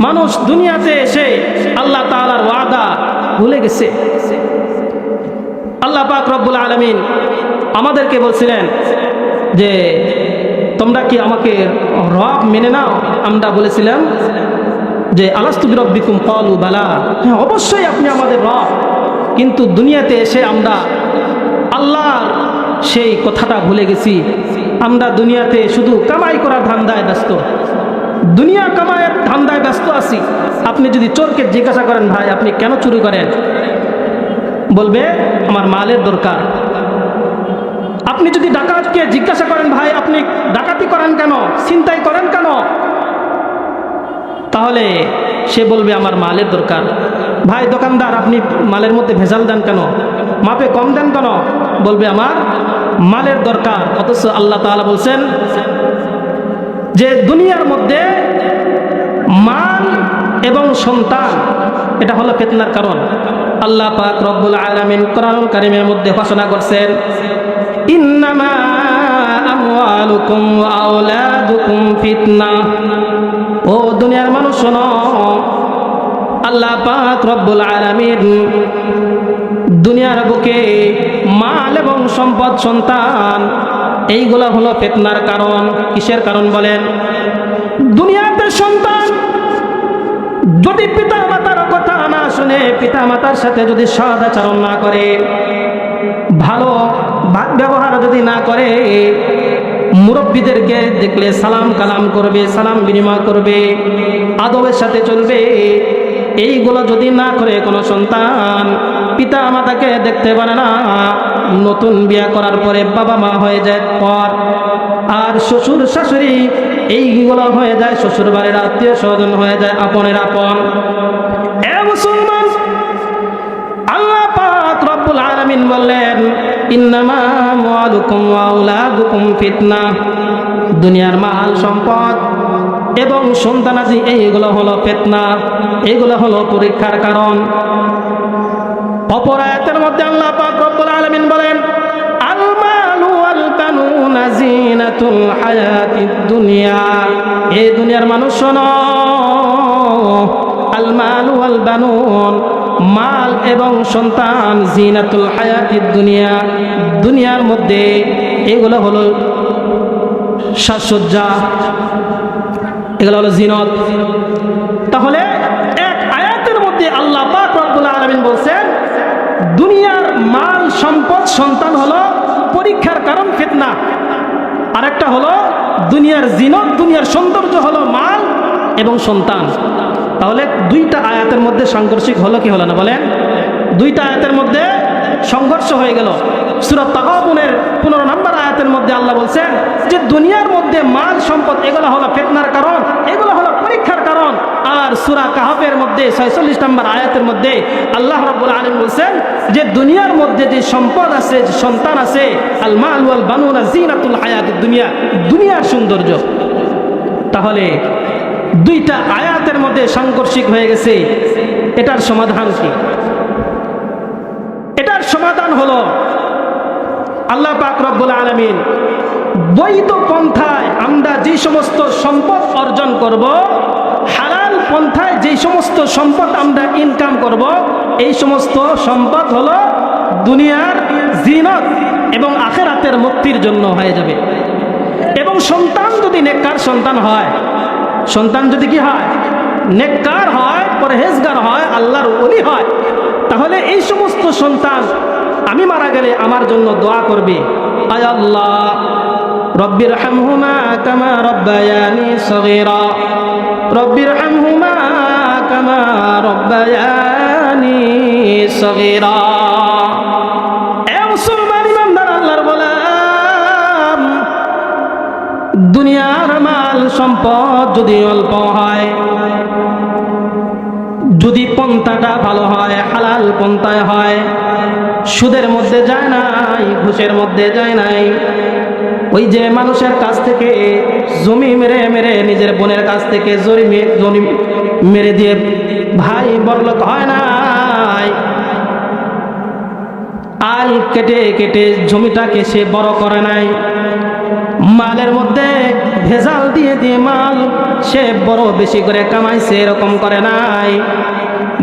মানুষ দুনিয়াতে এসে আল্লাহ তাআলার ওয়াদা ভুলে গেছে। আল্লাহ পাক রব্বুল আলমিন আমাদেরকে বলছিলেন যে, তোমরা কি আমাকে রব মেনে নাও? আমরা বলেছিলাম যে আলাস্তুবি রব্বিকুম কলু বালা। হ্যাঁ অবশ্যই আপনি আমাদের রব। কিন্তু দুনিয়াতে এসে আমরা আল্লাহর সেই কথাটা ভুলে গেছি। আমরা দুনিয়াতে শুধু কামাই করার ধান্দায় ব্যস্ত। দুনিয়া কামায়ের ধান্দায় ব্যস্ত আছি। আপনি যদি চোরকে জিজ্ঞাসা করেন, ভাই, আপনি কেন চুরি করেন? বলবে, আমার মালের দরকার। আপনি যদি ডাকাতকে জিজ্ঞাসা করেন, ভাই, আপনি ডাকাতি করেন কেন? চিন্তাই করেন কেন? তাহলে সে বলবে, আমার মালের দরকার। ভাই, দোকানদার, আপনি মালের মধ্যে ভেজাল দেন কেন? মাপে কম দেন কেন? বলবে, আমার মালের দরকার। অথচ আল্লাহ তাআলা বলছেন যে দুনিয়ার মধ্যে মাল এবং সন্তান, এটা হলো ফেতনার কারণ। আল্লাহ পাক রব্বুল আলামিন কোরআনুল কারীমের মধ্যে ঘোষণা করছেন, ইন্নামা আমওয়ালুকুম ওয়া আওলাদুকুম ও দুনিয়ার মানুষ শোনো, আল্লাহ পাক রব্বুল আলামিন দুনিয়ার বুকে মাল এবং সম্পদ, সন্তান এইগুলো হলো ফেতনার কারণ। কিসের কারণ বলেন? দুনিয়াতে সন্তান যদি পিতা মাতার কথা না শুনে পিতা মাতার সাথে যদি সদাচরণ না করে, ভালো ব্যবহার যদি না করে, মুরব্বীদেরকে দেখলে সালাম কালাম করবে, সালাম বিনিময় করবে, আদবের সাথে চলবে, এইগুলো যদি না করে কোনো সন্তান পিতা মাতাকে দেখতে পারে না। নতুন বিয়া করার পরে বাবা মা হয়ে যায় পর। আর শ্বশুর শাশুড়ি, এইগুলো হয়ে যায় শ্বশুর বাড়ির আত্মীয় স্বজন হয়ে যায় আপনের আপন। মুসলমান, আল্লাহ পাক রব্বুল বললেন দুনিয়ার মাল, সম্পদ এবং সন্তানাদি, এইগুলো হলো ফিতনা। এইগুলো হলো পরীক্ষার কারণ। অপর আয়াতের মধ্যে আল্লাহ পাক রব্বুল আলামিন বলেন আল মালু ওয়াল বানুনা জিনাতুল হায়াতিদ দুনিয়া। এই দুনিয়ার মানুষ শোনো আল মালু ওয়াল বানুন মাল এবং সন্তান জিনাতুল হায়াতিদ দুনিয়া। দুনিয়ার মধ্যে এগুলো হলো সাজসজ্জা, এগুলো হলো জিনত। তাহলে এক আয়াতের মধ্যে আল্লাহ পাক রব্বুল আলামিন বলছেন দুনিয়ার মাল সম্পদ, সন্তান হলো পরীক্ষার কারণ ফিতনা। আরেকটা হলো দুনিয়ার জিনত, দুনিয়ার সৌন্দর্য হলো মাল এবং সন্তান। তাহলে দুইটা আয়াতের মধ্যে সাংঘর্ষিক হলো কি হলো না বলেন? দুইটা আয়াতের মধ্যে সংঘর্ষ হয়ে গেল। সুরত তাকাবুনের পনেরো নম্বর আয়াতের মধ্যে আল্লাহ বলছেন যে দুনিয়ার মধ্যে মাল, সম্পদ, এগুলো হলো ফেতনার কারণ। এগুলো হলো পরীক্ষার কারণ আর সুরা কাহাবের মধ্যে, ছয়চল্লিশ নম্বর আয়াতের মধ্যে আল্লাহ রব্বুল আলম বলছেন যে দুনিয়ার মধ্যে যে সম্পদ আছে, যে সন্তান আছে আল মাল ওয়াল বানুনা জিনাতুল হায়াত দুনিয়া, দুনিয়ার সৌন্দর্য। তাহলে দুইটা আয়াতের মধ্যে সাংঘর্ষিক হয়ে গেছে, এটার সমাধান কি? এটার সমাধান হলো আল্লাহ পাক রব্বুল আলমিন বৈধ পন্থায় আমরা যে সমস্ত সম্পদ অর্জন করব পন্থায় যে সমস্ত সম্পদ আমরা ইনকাম করব, এই সমস্ত সম্পদ হলো দুনিয়ার জিনত এবং আখেরাতের মুক্তির জন্য হয়ে যাবে। এবং সন্তান যদি নেককার সন্তান হয়, সন্তান যদি কি হয়? নেককার হয়, পরহেজগার হয়, আল্লাহর ওলি হয়, তাহলে এই সমস্ত সন্তান আমি মারা গেলে আমার জন্য দোয়া করবে। আয় আল্লাহ রব্বির হামহুমা কামা রব্বায়ানি সগীরা। রব্বির হামহুমা কামা রব্বায়ানি সগীরা। এ মুসলমান আল্লাহর গোলাম, দুনিয়ার মাল সম্পদ যদি অল্প হয়, যদি পন্থাটা ভালো হয়, হালাল পন্থায় হয়, সুদের মধ্যে যায় নাই, ঘুষের মধ্যে যায় নাই ওই যে মানুষের কাছ থেকে জমি মেরে মেরে নিজের বোনের কাছ থেকে জমি জমি মেরে দিয়ে ভাই বড়লোক হয় নাই। আল কেটে কেটে জমিটাকে সে বড় করে নাই। মালের মধ্যে ভেজাল দিয়ে দিয়ে মাল সে বড় বেশি করে কামাইছে, এরকম করে নাই।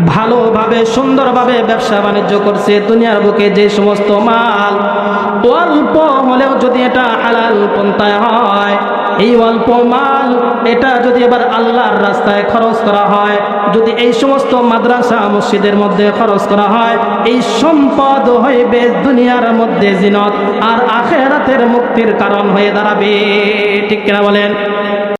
ভালোভাবে, সুন্দরভাবে ব্যবসা বাণিজ্য করছে, দুনিয়ার বুকে যে সমস্ত মাল, অল্প হলেও যদি এটা হালাল পন্থায় হয়, এই অল্প মাল এটা যদি এবার আল্লাহর রাস্তায় খরচ করা হয়, যদি এই সমস্ত মাদ্রাসা মসজিদের মধ্যে খরচ করা হয়, এই সম্পদ হইবে দুনিয়ার মধ্যে জিনত, আর আখেরাতের মুক্তির কারণ হয়ে দাঁড়াবে। ঠিক কিনা বলেন?